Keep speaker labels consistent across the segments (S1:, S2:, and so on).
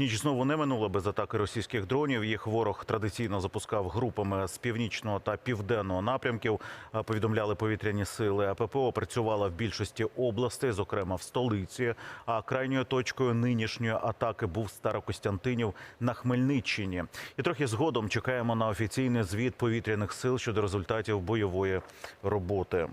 S1: Ніч знову не минула без атаки російських дронів. Їх ворог традиційно запускав групами з північного та південного напрямків. Е, Повідомляли повітряні сили. А ППО працювала в більшості областей, зокрема в столиці. А крайньою точкою нинішньої атаки був Старокостянтинів на Хмельниччині. І трохи згодом чекаємо на офіційний звіт повітряних сил щодо результатів бойової роботи.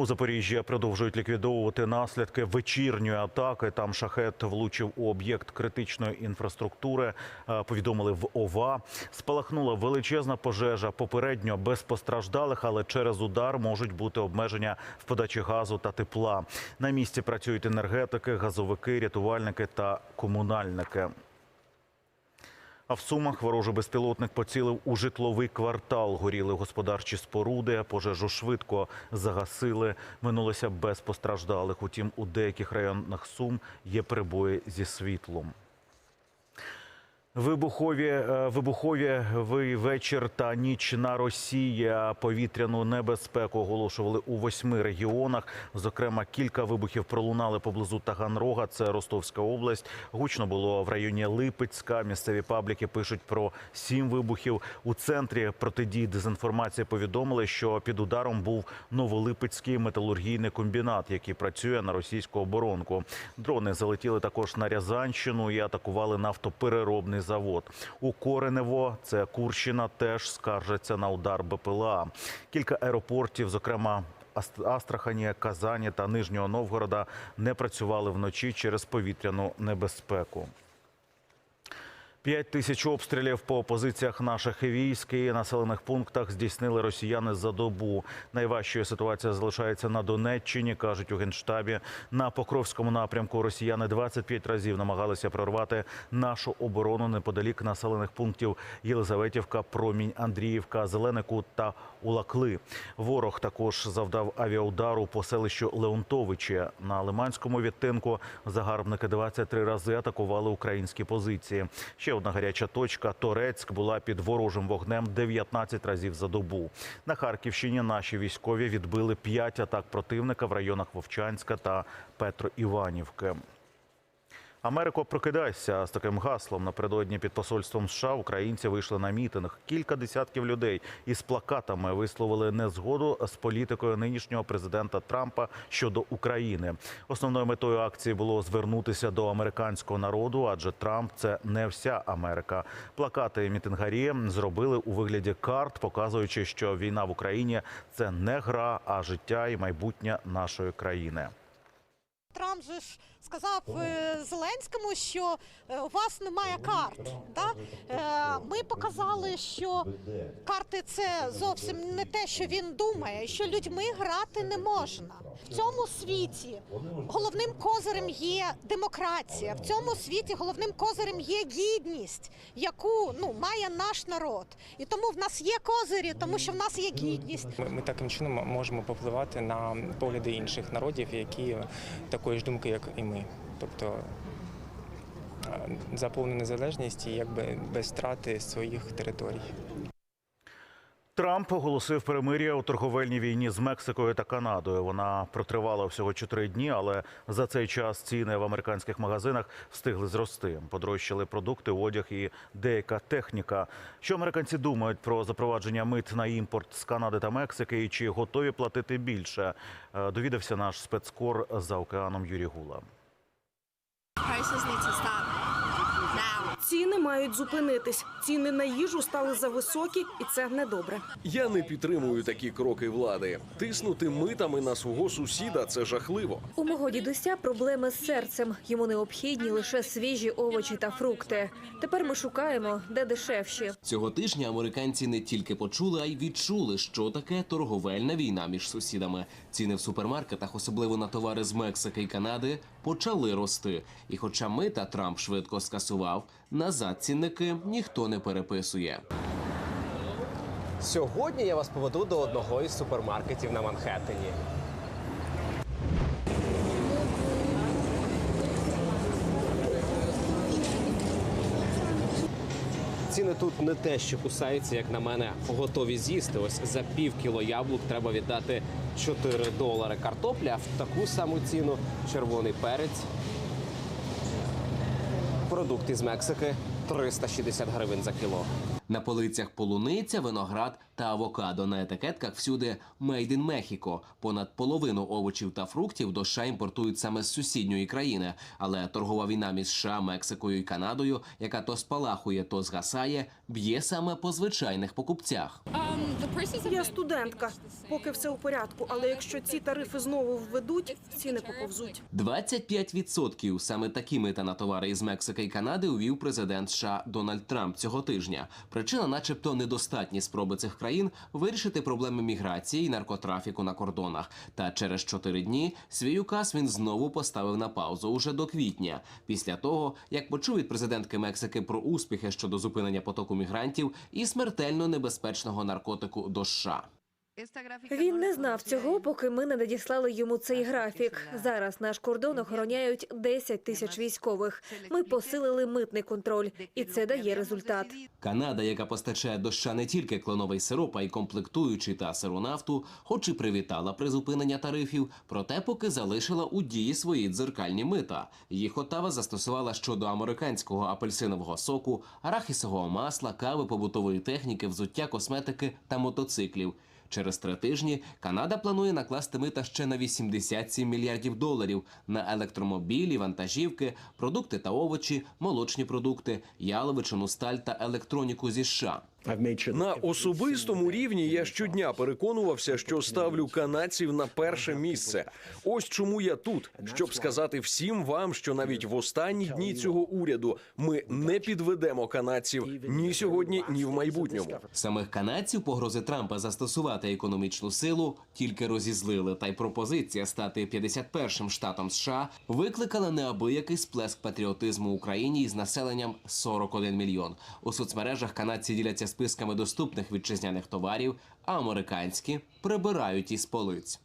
S1: У Запоріжжі продовжують ліквідовувати наслідки вечірньої атаки. Там шахет влучив у об'єкт критичної інфраструктури. е, Повідомили в ОВА. Спалахнула величезна пожежа. Попередньо без постраждалих, але через удар можуть бути обмеження в подачі газу та тепла. На місці працюють енергетики, газовики, рятувальники та комунальники. А в Сумах ворожий безпілотник поцілив у житловий квартал. Горіли господарчі споруди. Пожежу швидко загасили. Минулося без постраждалих. Утім, у деяких районах Сум є перебої зі світлом. Вибухові, е, вибухові ви- вечір та ніч на Росії. Повітряну небезпеку оголошували у восьми регіонах. Зокрема, кілька вибухів пролунали поблизу Таганрога. Це Ростовська область. Гучно було в районі Липецька. Місцеві пабліки пишуть про сім вибухів. У центрі протидії дезінформації повідомили, що під ударом був Новолипецький металургійний комбінат, який працює на російську оборонку. Дрони залетіли також на Рязанщину і атакували нафтопереробний завод. У Коренево, це Курщина, теж скаржаться на удар БПЛА. Кілька аеропортів, зокрема. Аст- Астрахані, Казані та Нижнього Новгорода не працювали вночі через повітряну небезпеку. П'ять тисяч обстрілів по позиціях наших військ і населених пунктах здійснили росіяни за добу. Найважчою ситуація залишається на Донеччині, кажуть у генштабі. На Покровському напрямку росіяни 25 разів намагалися прорвати нашу оборону неподалік населених пунктів Єлизаветівка, Промінь, Андріївка, Зеленикут та Улакли. Ворог також завдав авіаудару по селищу Леонтовичі. На Лиманському відтинку загарбники 23 рази атакували українські позиції. Ще одна гаряча точка Торецьк була під ворожим вогнем 19 разів за добу. На Харківщині наші військові відбили 5 атак противника в районах Вовчанська та Петроіванівки. Америко, прокидайся з таким гаслом. Напередодні під посольством США українці вийшли на мітинг. Кілька десятків людей із плакатами висловили незгоду з політикою нинішнього президента Трампа щодо України. Основною метою акції було звернутися до американського народу, адже Трамп це не вся Америка. Плакати мітингарі зробили у вигляді карт, показуючи, що війна в Україні це не гра, а життя і майбутнє нашої країни.
S2: Трамп же ж сказав е, Зеленському, що е, у вас немає карт. Да? Е, Ми показали, що карти це зовсім не те, що він думає, що людьми грати не можна. В цьому світі головним козирем є демократія. В цьому світі головним козирем є гідність, яку ну має наш народ. І тому в нас є козирі, тому що в нас є гідність.
S3: Ми, ми таким чином можемо попливати на погляди інших народів, які такої ж думки, як і ми. Тобто е, за незалежність і якби без втрати своїх територій.
S1: Трамп оголосив перемир'я у торговельній війні з Мексикою та Канадою. Вона протривала всього чотири дні, але за цей час ціни в американських магазинах встигли зрости. Подорожчали продукти, одяг і деяка техніка. Що американці думають про запровадження мит на імпорт з Канади та Мексики і чи готові платити більше? Е, Довідався наш спецкор за океаном Юрій Гула.
S4: Prices need to stop now.
S5: Ціни мають зупинитись. Ціни на їжу стали зависокі, і це недобре.
S6: Я не підтримую такі кроки влади. Тиснути митами на свого сусіда це жахливо.
S7: У мого дідуся проблеми з серцем. Йому необхідні лише свіжі овочі та фрукти. Тепер ми шукаємо, де дешевші.
S8: Цього тижня американці не тільки почули, а й відчули, що таке торговельна війна між сусідами. Ціни в супермаркетах, особливо на товари з Мексики і Канади, почали рости. І хоча мита Трамп швидко скасував, назад цінники ніхто не переписує.
S9: Сьогодні я вас поведу до одного із супермаркетів на Манхеттені. Ціни тут не те, що кусаються, як на мене, готові з'їсти. Ось за пів кіло яблук треба віддати 4 долари картопля, в таку саму ціну червоний перець продукти з Мексики 360 гривень за кіло.
S8: На полицях полуниця, виноград та авокадо. На етикетках всюди «Made in Mexico». Понад половину овочів та фруктів до США імпортують саме з сусідньої країни. Але торгова війна між США, Мексикою і Канадою, яка то спалахує, то згасає, б'є саме по звичайних покупцях.
S5: Я студентка. Поки все у порядку, але якщо ці тарифи знову введуть, ціни поповзуть.
S8: 25% саме такі мита на товари із Мексики і Канади увів президент США Дональд Трамп цього тижня. Причина, начебто, недостатні спроби цих країн вирішити проблеми міграції і наркотрафіку на кордонах. Та через чотири дні свій указ він знову поставив на паузу уже до квітня, після того як почув від президентки Мексики про успіхи щодо зупинення потоку мігрантів і смертельно небезпечного наркотику до США.
S7: Він не знав цього, поки ми не надіслали йому цей графік. Зараз наш кордон охороняють 10 тисяч військових. Ми посилили митний контроль, і це дає результат.
S8: Канада, яка постачає до США не тільки кленовий сироп, а й комплектуючий та сиру нафту, хоч і привітала призупинення тарифів, проте поки залишила у дії свої дзеркальні мита. Їх Отава застосувала щодо американського апельсинового соку, арахісового масла, кави, побутової техніки, взуття, косметики та мотоциклів. Через три тижні Канада планує накласти мита ще на 87 мільярдів доларів на електромобілі, вантажівки, продукти та овочі, молочні продукти, яловичину, сталь та електроніку зі США.
S6: На особистому рівні я щодня переконувався, що ставлю канадців на перше місце. Ось чому я тут, щоб сказати всім вам, що навіть в останні дні цього уряду ми не підведемо канадців ні сьогодні, ні в майбутньому.
S8: Самих канадців погрози Трампа застосувати економічну силу тільки розізлили. Та й пропозиція стати 51-м штатом США викликала неабиякий сплеск патріотизму Україні із населенням 41 мільйон. У соцмережах канадці діляться списками доступних вітчизняних товарів, а американські прибирають із полиць.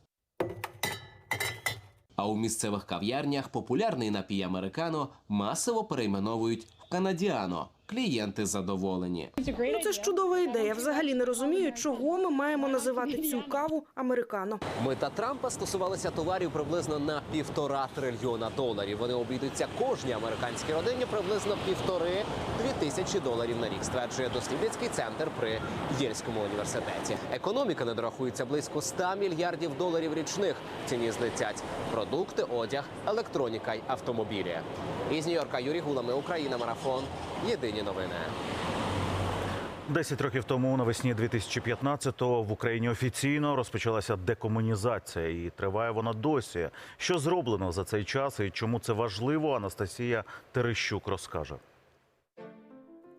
S8: А у місцевих кав'ярнях популярний напій американо масово перейменовують в канадіано. Клієнти задоволені.
S5: Ну це ж чудова ідея. Взагалі не розумію, чого ми маємо називати цю каву американо.
S9: Мита Трампа стосувалися товарів приблизно на півтора трильйона доларів. Вони обійдуться кожній американській родині приблизно півтори-дві тисячі доларів на рік, стверджує дослідницький центр при Єльському університеті. Економіка не дорахується близько 100 мільярдів доларів річних. В ціні злетять продукти, одяг, електроніка й автомобілі. Із Нью-Йорка Юрій Гулами, Україна, марафон. Єдині новини.
S1: Десять років тому, навесні 2015-го, в Україні офіційно розпочалася декомунізація, і триває вона досі. Що зроблено за цей час і чому це важливо? Анастасія Терещук розкаже.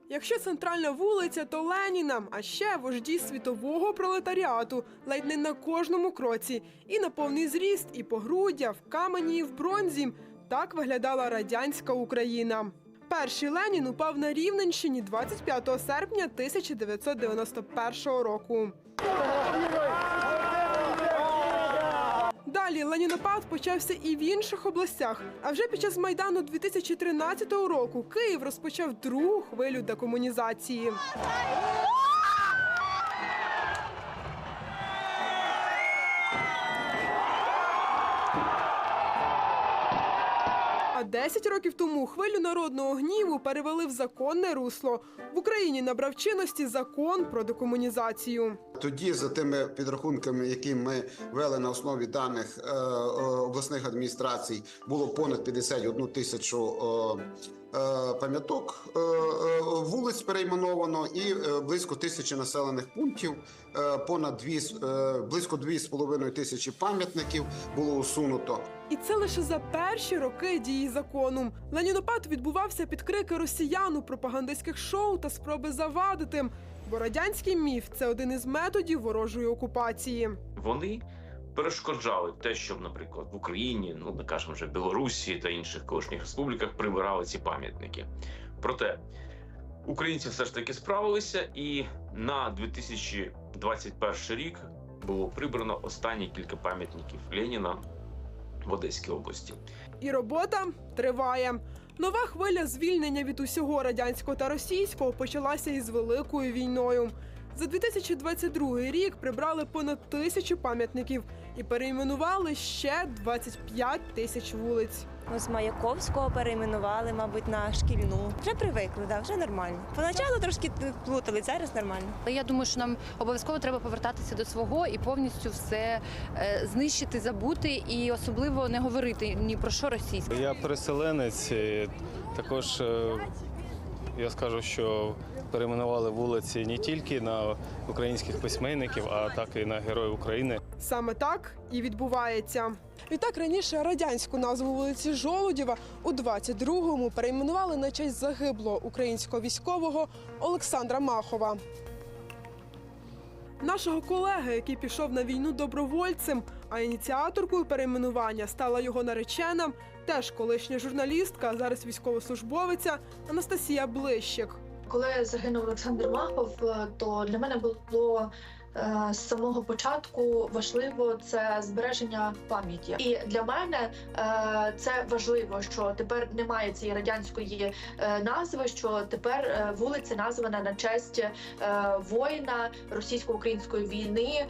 S10: Якщо центральна вулиця, то Леніна, а ще вожді світового пролетаріату, ледь не на кожному кроці, і на повний зріст, і погруддя, в камені, і в бронзі. Так виглядала радянська Україна. Перший Ленін упав на Рівненщині 25 серпня 1991 року. Далі ленінопад почався і в інших областях. А вже під час майдану 2013 року Київ розпочав другу хвилю декомунізації. 10 років тому хвилю народного гніву перевели в законне русло. В Україні набрав чинності закон про декомунізацію.
S11: Тоді, за тими підрахунками, які ми вели на основі даних е, е, обласних адміністрацій, було понад 51 тисячу е, пам'яток е, е, вулиць перейменовано і е, близько тисячі населених пунктів. Е, понад дві е, близько 2,5 тисячі пам'ятників було усунуто.
S10: І це лише за перші роки дії закону. Ленінопад відбувався під крики росіян у пропагандистських шоу та спроби завадити. Бо радянський міф це один із методів ворожої окупації.
S12: Вони перешкоджали те, щоб, наприклад, в Україні, ну не кажемо вже Білорусі та інших колишніх республіках прибирали ці пам'ятники. Проте українці все ж таки справилися, і на 2021 рік було прибрано останні кілька пам'ятників Леніна в Одеській області.
S10: І робота триває. Нова хвиля звільнення від усього радянського та російського почалася із великою війною. За 2022 рік прибрали понад тисячу пам'ятників, і перейменували ще 25 тисяч вулиць.
S13: З Маяковського перейменували, мабуть, на шкільну. Вже привикли, да, вже нормально. Поначалу трошки плутали, зараз нормально.
S14: Я думаю, що нам обов'язково треба повертатися до свого і повністю все е, знищити, забути, і особливо не говорити ні про що російське.
S15: Я переселенець. Також е, я скажу, що перейменували вулиці не тільки на українських письменників, а так і на героїв України.
S10: Саме так і відбувається. Відтак раніше радянську назву вулиці Жолудєва у 22-му перейменували на честь загиблого українського військового Олександра Махова. Нашого колеги, який пішов на війну добровольцем, а ініціаторкою перейменування стала його наречена, теж колишня журналістка, а зараз військовослужбовиця Анастасія Блищик.
S16: Коли загинув Олександр Махов, е, то для мене було з самого початку важливо це збереження пам'яті. І для мене е, це важливо, що тепер немає цієї радянської е, назви, що тепер е, вулиця названа на честь е, воїна російсько-української війни,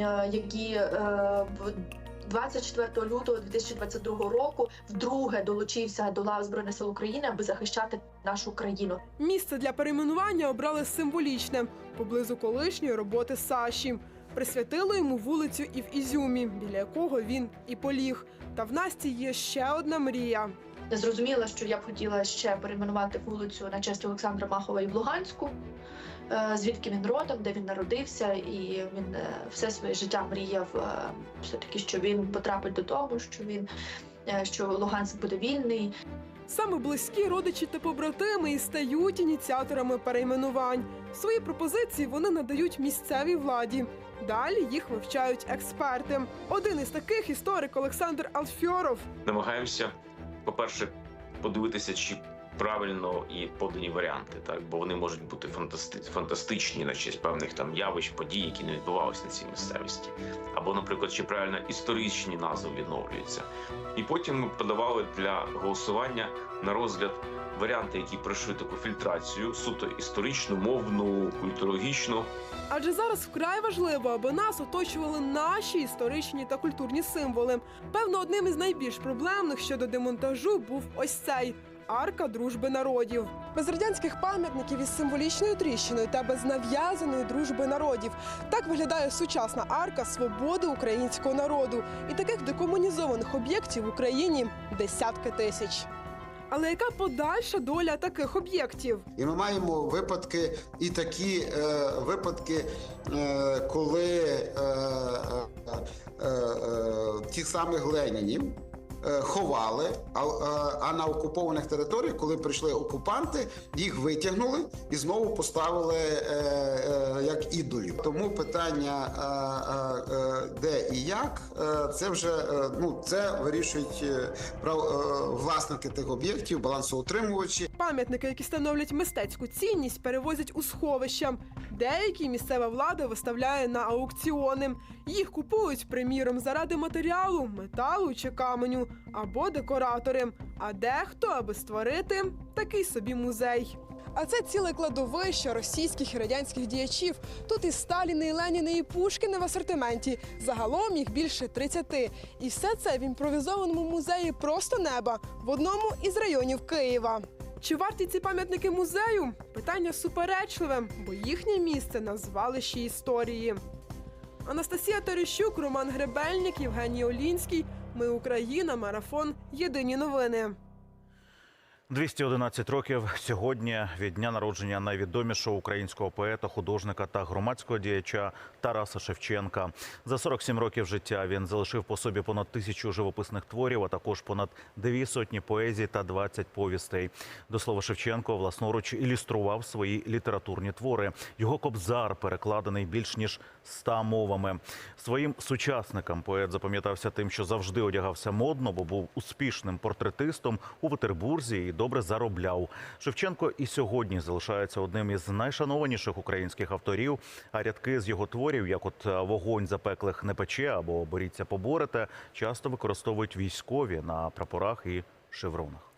S16: е, які е, 24 лютого 2022 року вдруге долучився до лав збройних сил України, аби захищати нашу країну.
S10: Місце для перейменування обрали символічне поблизу колишньої роботи Саші. Присвятили йому вулицю і в Ізюмі, біля якого він і поліг. Та в Насті є ще одна мрія.
S16: Я зрозуміла, що я б хотіла ще перейменувати вулицю на честь Олександра Махова і в Луганську, е, звідки він родом, де він народився, і він е, все своє життя мріяв е, все таки, що він потрапить додому, що він що Луганськ буде вільний.
S10: Саме близькі родичі та побратими і стають ініціаторами перейменувань. Свої пропозиції вони надають місцевій владі. Далі їх вивчають експерти. Один із таких історик Олександр Алфьоров.
S12: намагаємося, по-перше, подивитися, чи правильно і подані варіанти, так бо вони можуть бути фантасти... фантастичні на честь певних там явищ, подій, які не відбувалися на цій місцевості, або, наприклад, чи правильно історичні назви відновлюються. І потім ми подавали для голосування на розгляд варіанти, які пройшли таку фільтрацію, суто історичну, мовну, культурологічну.
S10: Адже зараз вкрай важливо, аби нас оточували наші історичні та культурні символи. Певно, одним із найбільш проблемних щодо демонтажу був ось цей. Арка дружби народів без радянських пам'ятників із символічною тріщиною та без нав'язаної дружби народів. Так виглядає сучасна арка свободи українського народу. І таких декомунізованих об'єктів в Україні десятки тисяч. Але яка подальша доля таких об'єктів?
S11: І ми маємо випадки, і такі е, випадки, е, коли е, е, е, е, тих самих Ленінів е, ховали, а, е, а на окупованих територіях, коли прийшли окупанти, їх витягнули і знову поставили е, е, як ідолів. Тому питання, е, е, е, де і як, е, це вже е, ну це вирішують е, прав, е, власники тих об'єктів, балансоутримувачі.
S10: Пам'ятники, які становлять мистецьку цінність, перевозять у сховища. Деякі місцева влада виставляє на аукціони. Їх купують, приміром, заради матеріалу, металу чи каменю або декоратори. А дехто, аби створити такий собі музей. А це ціле кладовище російських і радянських діячів. Тут і Сталіни, і Леніни, і Пушкіни в асортименті. Загалом їх більше 30. І все це в імпровізованому музеї просто неба в одному із районів Києва. Чи варті ці пам'ятники музею? Питання суперечливе, бо їхнє місце на звалищі історії. Анастасія Терещук, Роман Гребельник, Євгеній Олінський. Ми Україна. Марафон. Єдині новини.
S1: 211 років сьогодні від дня народження найвідомішого українського поета, художника та громадського діяча Тараса Шевченка. За 47 років життя він залишив по собі понад тисячу живописних творів, а також понад дві сотні поезій та 20 повістей. До слова Шевченко власноруч ілюстрував свої літературні твори. Його кобзар перекладений більш ніж ста мовами. Своїм сучасникам поет запам'ятався тим, що завжди одягався модно, бо був успішним портретистом у Петербурзі і добре заробляв. Шевченко і сьогодні залишається одним із найшанованіших українських авторів. А рядки з його творів, як от вогонь запеклих не пече або боріться поборете, часто використовують військові на прапорах і шевронах.